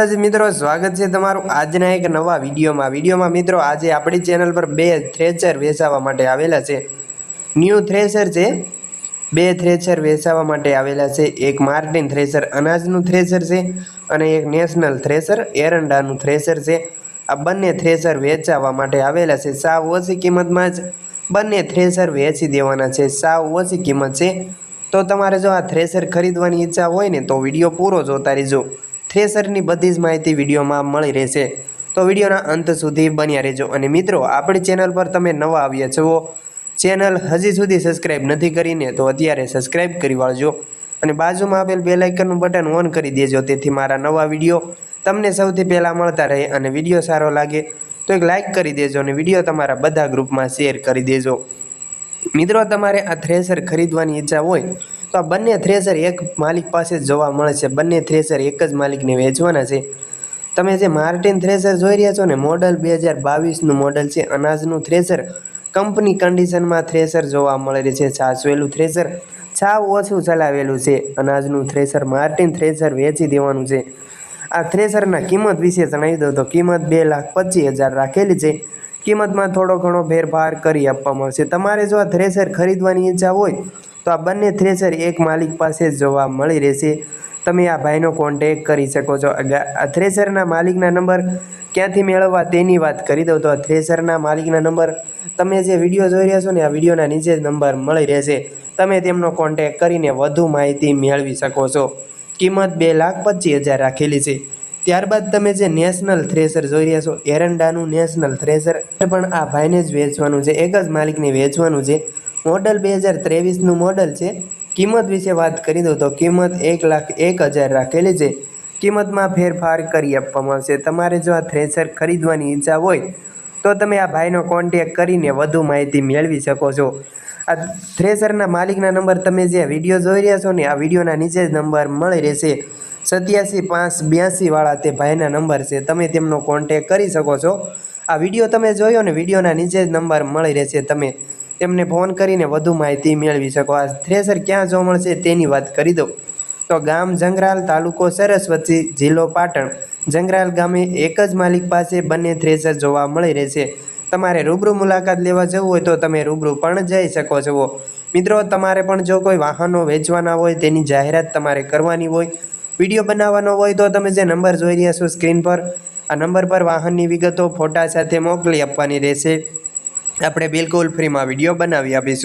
મિત્રો, સ્વાગત છે તમારું આજના એક નવા વિડીયોમાં. વિડીયોમાં મિત્રો, આજે આપણી ચેનલ પર બે થ્રેચર વેચાવા માટે આવેલા છે. ન્યૂ થ્રેસર છે. બે થ્રેચર વેચાવા માટે આવેલા છે. એક માર્ટિન થ્રેસર અનાજનું થ્રેસર છે અને એક નેશનલ થ્રેસર એરંડાનું થ્રેસર છે. આ બંને થ્રેસર વેચાવા માટે આવેલા છે. સાવ ઓછી કિંમતમાં જ બંને થ્રેસર વેચી દેવાના છે. સાવ ઓછી કિંમત છે. તો તમારે જો આ થ્રેસર ખરીદવાની ઈચ્છા હોય ને, તો વીડિયો પૂરો જોતા રહેજો. થ્રેસરની બધી જ માહિતી વિડીયોમાં મળી રહેશે. તો વિડીયોના અંત સુધી બન્યા રહેજો. અને મિત્રો, આપણી ચેનલ પર તમે નવા આવ્યા છો, ચેનલ હજી સુધી સબસ્ક્રાઈબ નથી કરીને, તો અત્યારે સબસ્ક્રાઈબ કરી વાળજો. અને બાજુમાં આપેલ બે લાઇકનનું બટન ઓન કરી દેજો. તેથી મારા નવા વીડિયો તમને સૌથી પહેલાં મળતા રહે અને વીડિયો સારો લાગે, તો એક લાઇક કરી દેજો અને વીડિયો તમારા બધા ગ્રુપમાં શેર કરી દેજો. મિત્રો, તમારે આ થ્રેસર ખરીદવાની ઈચ્છા હોય તો આ બંને થ્રેસર એક માલિક પાસે જ જોવા મળે છે. બંને થ્રેસર એક જ માલિકને વેચવાના છે. તમે જે માર્ટિન થ્રેસર જોઈ રહ્યા છો ને, મોડલ બે હજાર બાવીસનું મોડલ છે. અનાજનું થ્રેસર કંપની કન્ડિશનમાં થ્રેસર જોવા મળે છે. છાસવેલું થ્રેસર છાવ ઓછું ચલાવેલું છે. અનાજનું થ્રેસર માર્ટિન થ્રેસર વેચી દેવાનું છે. આ થ્રેસરના કિંમત વિશે જણાવી દઉં તો કિંમત બે લાખ પચીસ હજાર રાખેલી છે. કિંમતમાં થોડો ઘણો ફેરફાર કરી આપવામાં આવશે. તમારે જો આ થ્રેસર ખરીદવાની ઈચ્છા હોય, તો આ બંને થ્રેસર એક માલિક પાસે જ જોવા મળી રહેશે. તમે આ ભાઈનો કોન્ટેક કરી શકો છો. આ થ્રેસરના માલિકના નંબર ક્યાંથી મેળવવા તેની વાત કરી દઉં તો આ થ્રેસરના માલિકના નંબર તમે જે વીડિયો જોઈ રહ્યા છો ને, આ વિડીયોના નીચે નંબર મળી રહેશે. તમે તેમનો કોન્ટેક કરીને વધુ માહિતી મેળવી શકો છો. કિંમત બે લાખ પચીસ હજાર રાખેલી છે. ત્યારબાદ તમે જે નેશનલ થ્રેસર જોઈ રહ્યા છો, એરંડાનું નેશનલ થ્રેસર પણ આ ભાઈને જ વેચવાનું છે. એક જ માલિકને વેચવાનું છે. મોડલ બે હજાર ત્રેવીસનું મોડલ છે. કિંમત વિશે વાત કરી દઉં તો કિંમત એક લાખ એક હજાર રાખેલી છે. કિંમતમાં ફેરફાર કરી આપવામાં આવશે. તમારે જો આ થ્રેસર ખરીદવાની ઈચ્છા હોય, તો તમે આ ભાઈનો કોન્ટેક કરીને વધુ માહિતી મેળવી શકો છો. આ થ્રેસરના માલિકના નંબર તમે જે વીડિયો જોઈ રહ્યા છો ને, આ વિડીયોના નીચે જ નંબર મળી રહેશે. સત્યાસી પાંચ બ્યાસી વાળા તે ભાઈના નંબર છે. તમે તેમનો કોન્ટેક કરી શકો છો. આ વીડિયો તમે જોયો ને વિડીયોના નીચે જ નંબર મળી રહેશે. તમે તેમને ફોન કરીને વધુ માહિતી મેળવી શકો. આ થ્રેસર ક્યાં જોવા મળશે તેની વાત કરી દો તો ગામ જંગરાલ તાલુકો સરસ્વતી જિલ્લો પાટણ. જંગરાલ ગામે એક જ માલિક પાસે બંને થ્રેસર જોવા મળી રહેશે તમારે રૂબરૂ મુલાકાત લેવા જવું હોય તો તમે રૂબરૂ પણ જઈ શકો છો. મિત્રો, તમારે પણ જો કોઈ વાહનો વેચવાના હોય તેની જાહેરાત તમારે કરવાની હોય વીડિયો બનાવવાનો હોય તો તમે જે નંબર જોઈ રહ્યા છો સ્ક્રીન પર, આ નંબર પર વાહનની વિગતો, ફોટા સાથે મોકલી આપવાની રહેશે. આપણે બિલકુલ ફ્રીમાં વીડિયો બનાવી આપીશું.